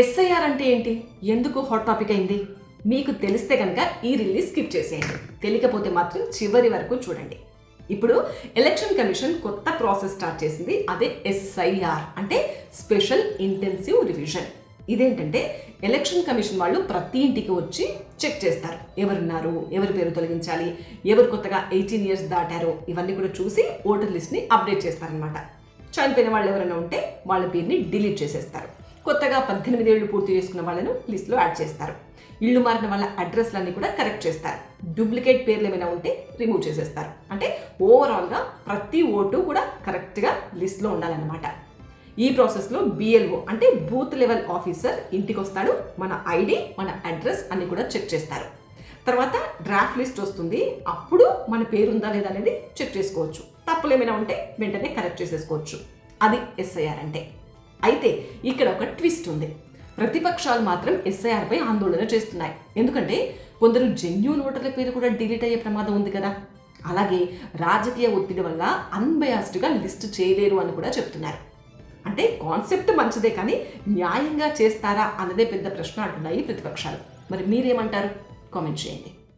SIR అంటే ఏంటి? ఎందుకు హాట్ టాపిక్ అయింది? మీకు తెలిస్తే కనుక ఈ రిలీజ్ స్కిప్ చేసేయండి. తెలియకపోతే మాత్రం చివరి వరకు చూడండి. ఇప్పుడు ఎలక్షన్ కమిషన్ కొత్త ప్రాసెస్ స్టార్ట్ చేసింది. అదే ఎస్ఐఆర్ అంటే స్పెషల్ ఇంటెన్సివ్ రివిజన్. ఇదేంటంటే ఎలక్షన్ కమిషన్ వాళ్ళు ప్రతి ఇంటికి వచ్చి చెక్ చేస్తారు. ఎవరున్నారు? ఎవరి పేరు తొలగించాలి? ఎవరు కొత్తగా ఎయిటీన్ ఇయర్స్ దాటారో? ఇవన్నీ కూడా చూసి ఓటర్ లిస్ట్ని అప్డేట్ చేస్తారనమాట చనిపోయిన వాళ్ళు ఎవరైనా ఉంటే వాళ్ళ పేరుని డిలీట్ చేసేస్తారు. కొత్తగా పద్దెనిమిది ఏళ్ళు పూర్తి చేసుకున్న వాళ్ళను లిస్ట్లో యాడ్ చేస్తారు. ఇళ్ళు మారిన వాళ్ళ అడ్రస్లన్నీ కూడా కరెక్ట్ చేస్తారు. డూప్లికేట్ పేర్లు ఏమైనా ఉంటే రిమూవ్ చేసేస్తారు. అంటే ఓవరాల్గా ప్రతి ఓటు కూడా కరెక్ట్గా లిస్ట్లో ఉండాలన్నమాట. ఈ ప్రాసెస్లో బిఎల్ఓ అంటే బూత్ లెవెల్ ఆఫీసర్ ఇంటికి వస్తాడు మన ఐడి మన అడ్రస్ అన్ని కూడా చెక్ చేస్తారు. తర్వాత డ్రాఫ్ట్ లిస్ట్ వస్తుంది. అప్పుడు మన పేరుందా లేదా అనేది చెక్ చేసుకోవచ్చు. తప్పులు ఏమైనా ఉంటే వెంటనే కరెక్ట్ చేసేసుకోవచ్చు. అది ఎస్ఐఆర్ అంటే. అయితే ఇక్కడ ఒక ట్విస్ట్ ఉంది. ప్రతిపక్షాలు మాత్రం ఎస్ఐఆర్పై ఆందోళన చేస్తున్నాయి. ఎందుకంటే కొందరు జెన్యున్ ఓటర్ల పేరు కూడా డిలీట్ అయ్యే ప్రమాదం ఉంది కదా. అలాగే రాజకీయ ఒత్తిడి వల్ల అన్బయాస్డ్గా లిస్ట్ చేయలేరు అని కూడా చెప్తున్నారు. అంటే కాన్సెప్ట్ మంచిదే కానీ న్యాయంగా చేస్తారా అన్నదే పెద్ద ప్రశ్న అంటున్నాయి ప్రతిపక్షాలు. మరి మీరేమంటారు? కామెంట్ చేయండి.